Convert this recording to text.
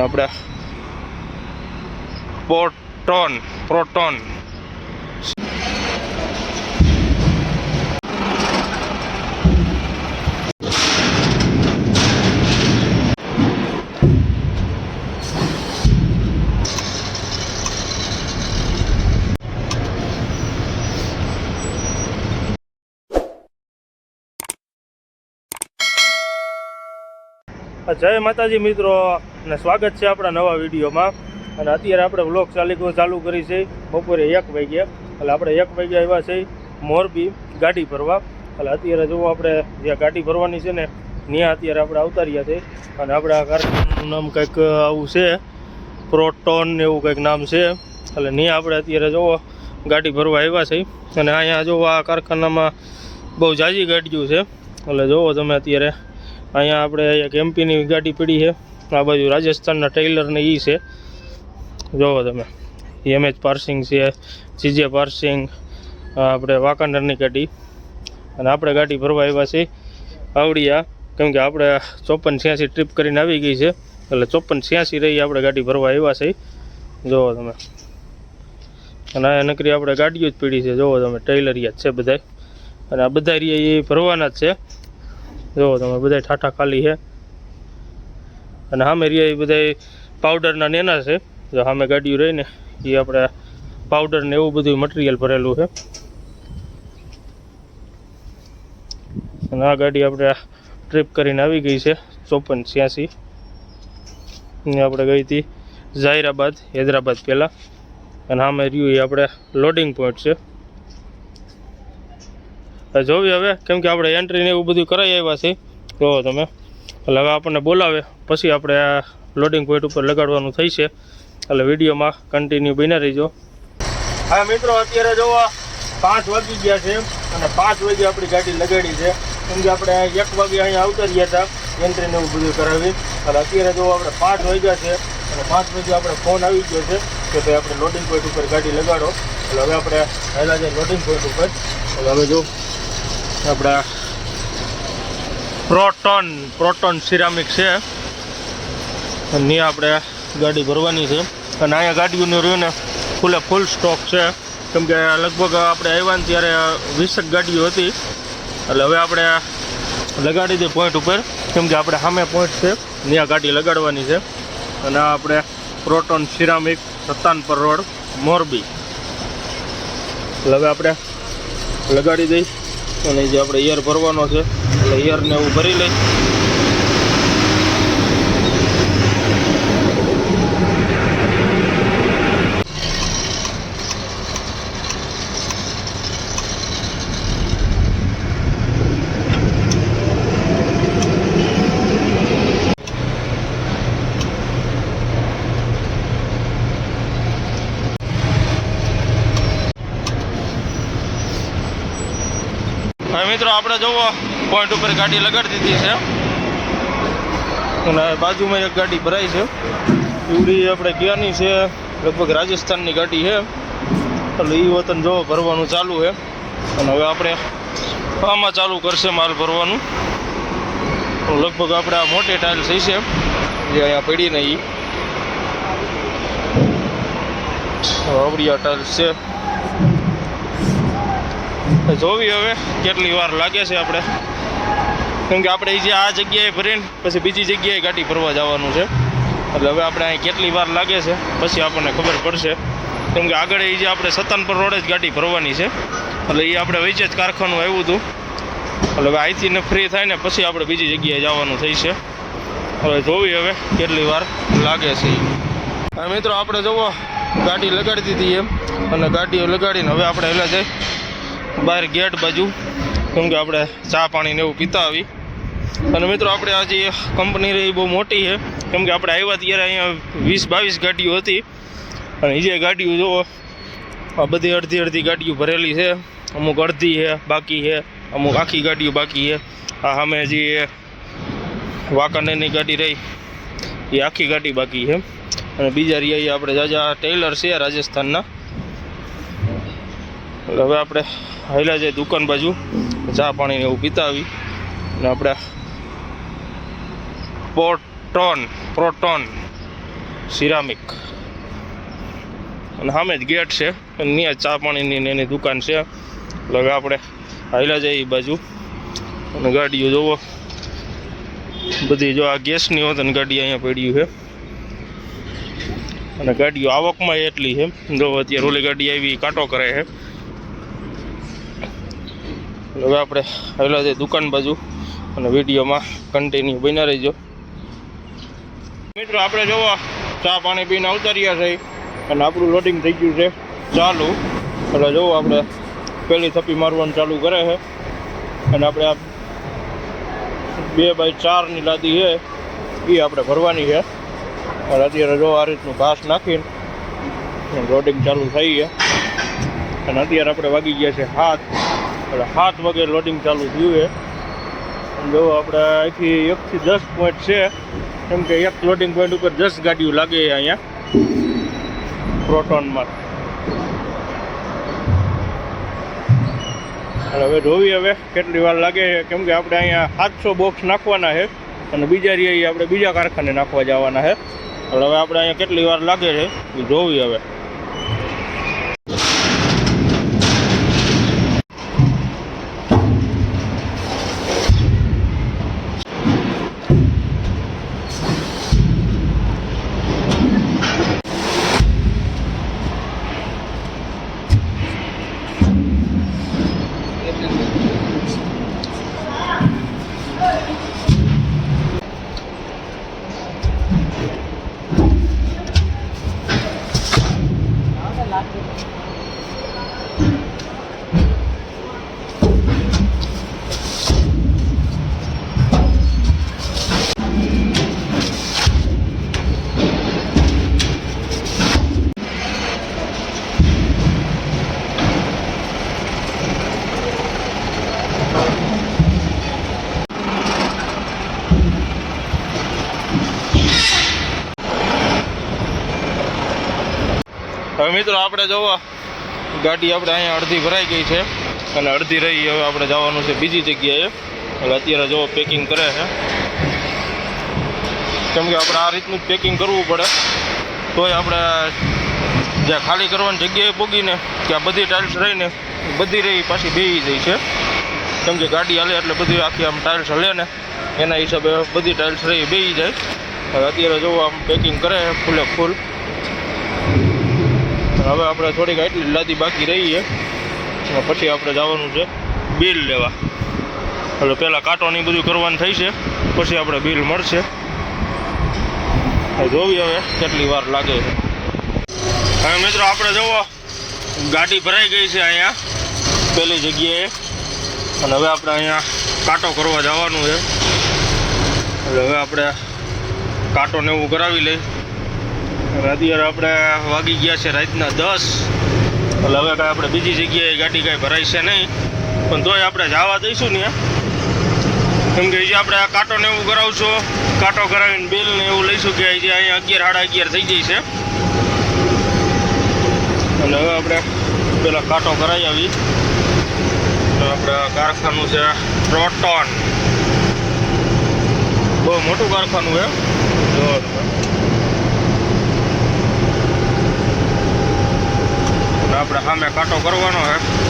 અને proton proton. જય માતાજી મિત્રો. અને સ્વાગત છે આપણા નવા વિડીયોમાં. અને અત્યારે આપણે વ્લોગ ચાલી ચાલુ કરી છે. બપોરે એક વાગ્યા. એટલે આપણે એક વાગ્યા આવ્યા છે મોરબી ગાડી ભરવા. એટલે અત્યારે જુઓ આપણે જ્યાં ગાડી ભરવાની છે ને, ત્યાં અત્યારે આપણે અવતાર્યા છે. અને આપણે આ કારખાનાનું નામ કંઈક આવું છે. પ્રોટોન એવું કંઈક નામ છે. એટલે ત્યાં આપણે અત્યારે જુઓ, ગાડી ભરવા આવ્યા છે અને અહીંયા જુઓ, આ કારખાનામાં બહુ જાજી ગાડીઓ છે. એટલે જુઓ તમે અત્યારે, અહીંયા આપણે એક એમપીની ગાડી પડી છે. આ બાજુ રાજસ્થાનના ટેલરને એ છે. જોવો તમે. એમએચ પાર્સિંગ છે જીજે પાર્સિંગ આપણે વાંકાનરની ગાડી. અને આપણે ગાડી ભરવા આવ્યા છે આવડિયા. કેમ કે આપણે ચોપન છ્યાસી ટ્રીપ કરીને આવી ગઈ છે. એટલે ચોપન છ્યાસી રહી આપણે ગાડી ભરવા આવ્યા છે જોવો તમે. અને આ નકરી આપણે ગાડીઓ જ પીડી છે. જોવો તમે ટેલરિયા જ છે બધાય. અને આ બધા રહ્યા એ ભરવાના જ છે. જુઓ તમે બધા ઠાઠા ખાલી છે. અને સામે રહ્યા એ બધા પાવડરના નેના છે. જો સામે ગાડીઓ રહીને એ આપણે પાવડર ને એવું બધું મટીરિયલ ભરેલું છે. અને આ ગાડી આપણે ટ્રીપ કરીને આવી ગઈ છે ચોપન છ્યાસી. ને આપણે ગઈ હતી ઝાયરાબાદ હૈદરાબાદ પહેલાં. અને સામે રહ્યું એ આપણે લોડિંગ પોઈન્ટ છે. જોવી હવે, કેમ કે આપણે એન્ટ્રીને એવું બધું કરાવી આવ્યા છે. જોવો તમે. એટલે હવે આપણને બોલાવે. પછી આપણે આ લોડિંગ પોઈન્ટ ઉપર લગાડવાનું થઈ છે એટલે વિડીયોમાં કન્ટિન્યુ બન્યા રહીજો. હા, મિત્રો, અત્યારે જોવા, પાંચ વાગી ગયા છે અને પાંચ વાગે આપણી ગાડી લગાડી છે. કેમ કે આપણે એક વાગે અહીંયા આવતા રહ્યા હતા એન્ટ્રી ને એવું બધું કરાવી. અને અત્યારે જો આપણે પાંચ વાગ્યા છે. અને પાંચ વાગે આપણે ફોન આવી ગયો છે કે ભાઈ આપણે લોડિંગ પોઈન્ટ ઉપર ગાડી લગાડો. એટલે હવે આપણે પહેલાં જઈએ લોડિંગ પોઈન્ટ ઉપર, એટલે હવે જો, આપણે પ્રોટોન પ્રોટોન સિરામિક છે. અને આપણે ગાડી ભરવાની છે. અને અહીંયા ગાડીઓનું રહ્યું ને ફૂલે ફૂલ સ્ટોક છે. કેમ કે લગભગ આપણે આવ્યા ને ત્યારે વીસક ગાડીઓ હતી. એટલે હવે આપણે લગાડી દઈએ પોઈન્ટ ઉપર. કેમ કે આપણે સામે પોઈન્ટ છે. ત્યાં ગાડી લગાડવાની છે. અને આપણે proton ceramic Sattanpar road, Morbi. એટલે હવે આપણે લગાડી દઈ. અને જે આપણે એર ભરવાનો છે. એટલે એરને એવું ભરી લઈ. મિત્રો આપણે જોવો. પોઈન્ટ ઉપર ગાડી લગાડી દીધી છે. અને બાજુમાં એક ગાડી ભરાઈ છે. એવડી આપણે ક્યાંની છે? લગભગ રાજસ્થાનની ગાડી છે. એટલે એ વતન જોવો, ભરવાનું ચાલુ છે. અને હવે આપણે આમાં ચાલુ કરશે માલ ભરવાનું. લગભગ આપણે આ મોટી ટાઇલ થઈ છે. જે અહીંયા પડી ને એ આવડી ટાઇલ્સ છે. જોવી હવે કેટલી વાર લાગે છે આપણે. કેમ કે આપણે જે આ જગ્યાએ ભરીને પછી બીજી જગ્યાએ ગાડી ભરવા જવાનું છે. એટલે હવે આપણે અહીં કેટલી વાર લાગે છે, પછી આપણને ખબર પડશે. કેમ કે આગળ એ જે આપણે સત્તાનપર રોડે જ ગાડી ભરવાની છે. એટલે એ આપણે વચ્ચે જ કારખાનું આવ્યું હતું. એટલે હવે અહીંથી ફ્રી થાય ને પછી આપણે બીજી જગ્યાએ જવાનું થઈ છે. હવે જોવી હવે કેટલી વાર લાગે છે એ મિત્રો આપણે જુઓ ગાડી લગાડી દીધી એમ. અને ગાડીઓ લગાડીને હવે આપણે હેલા જઈ બહાર ગેટ બાજુ. કેમ કે આપણે ચા પાણીને એવું પીતા આવી. અને મિત્રો આપણે આજે કંપની રહી બહુ મોટી છે. કેમ કે આપણે આવ્યા ત્યારે અહીંયા વીસ બાવીસ ગાડીઓ હતી. અને એ જે ગાડીઓ જુઓ, આ બધી અડધી અડધી ગાડીઓ ભરેલી છે. અમુક અડધી છે, બાકી છે. અમુક આખી ગાડીઓ બાકી છે. આ સામે જે વાંકાનેરની ગાડી રહી, એ આખી ગાડી બાકી છે. અને બીજા રહ્યા આપણે જાજા ટેલર છે રાજસ્થાનના. હવે આપણે હાલ્યા જઈએ દુકાન બાજુ, ચા પાણીને એવું પીતા આવી. અને આપણે પ્રોટોન પ્રોટોન સિરામિક. અને સામે જ ગેટ છે ત્યાં ચા પાણીની એની દુકાન છે. એટલે આપણે હાલ્યા જઈએ બાજુ. અને ગાડીઓ જોવો. બધી જો આ ગેસની હોત અને ગાડી અહીંયા પડ્યું છે. અને ગાડીઓ આવકમાં એટલી છે. જો અત્યારે ઓલી ગાડી આવી કાંટો કરે છે. હવે આપણે હાલ્યા જઈએ દુકાન બાજુ. અને વિડીયોમાં કન્ટિન્યુ બન્યા રહીજો. મિત્રો, આપણે જોવો, ચા પાણી પીને ઉતાર્યા છે. અને આપણું લોડિંગ થઈ ગયું છે ચાલુ. એટલે જોવો આપણે પહેલી થપ્પી મારવાનું ચાલુ કરે છે. અને આપણે આ બે બાય ચારની લાદી છે એ આપણે ભરવાની છે. અને અત્યારે જો આ રીતનું ઘાસ નાખીને લોડિંગ ચાલુ થઈ છે. અને અત્યારે આપણે વાગી ગયા છે હાથ. એટલે સાત વાગે લોડિંગ ચાલુ થયું છે. જો આપણે અહીંથી એકથી દસ પોઈન્ટ છે. કેમ કે એક લોડિંગ પોઈન્ટ ઉપર દસ ગાડીઓ લાગે અહીંયા. પ્રોટોનમાં હવે જોવી હવે. કેટલી વાર લાગે છે? કેમ કે આપણે અહીંયા સાતસો બોક્સ નાખવાના છે. અને બીજા રહ્યા આપણે બીજા કારખાને નાખવા જવાના છે. હવે આપણે અહીંયા કેટલી વાર લાગે છે? એ જોવી હવે. મિત્રો આપણે જોવો, ગાડી આપણે અહીંયા અડધી ભરાઈ ગઈ છે અને અડધી રહી હવે આપણે જવાનું છે બીજી જગ્યાએ. એટલે અત્યારે જોવો પેકિંગ કરે છે. કેમ કે આપણે આ રીતનું જ પેકિંગ કરવું પડે. તોય આપણે જ્યાં ખાલી કરવાની જગ્યાએ પૂગીને ત્યાં બધી ટાઇલ્સ રહીને બધી રહી પાછી બેસી જાય છે. કેમ કે ગાડી હાલે એટલે બધી આખી આમ ટાઇલ્સ હલે ને, એના હિસાબે બધી ટાઇલ્સ રહી બેસી જાય. અત્યારે જોવો આમ પેકિંગ કરે ફૂલે ફૂલ. હવે આપણે થોડીક એટલી લાદી બાકી રહી છે. પછી આપણે જવાનું છે બિલ લેવા. એટલે પહેલાં કાંટો ને બધું કરવાનું થઈ છે. પછી આપણે બિલ મળશે. જોવી હવે કેટલી વાર લાગે છે. હવે મિત્રો આપણે જુઓ, ગાડી ભરાઈ ગઈ છે અહીંયા, પેલી જગ્યાએ. અને હવે આપણે અહીંયા કાંટો કરવા જવાનું છે. એટલે હવે આપણે કાંટો ને એવું કરાવી લઈ. અને અત્યારે આપણે વાગી ગયા છે રાતના દસ. એટલે હવે કાંઈ આપણે બીજી જગ્યાએ ગાડી કાંઈ ભરાય છે નહીં. પણ તોય આપણે જવા દઈશું ને. કેમ કે જે આપણે આ કાંટો ને એવું કરાવશું. કાંટો કરાવીને બિલ ને એવું લઈશું કે જે અહીંયા અગિયાર, સાડા અગિયાર થઈ જાય છે. અને હવે આપણે પેલા કાંટો કરાવી આવી. આપણે કારખાનું છે પ્રોટોન બહુ મોટું કારખાનું છે જો તમે અને આપણે સામે કાંટો કરવાનો છે.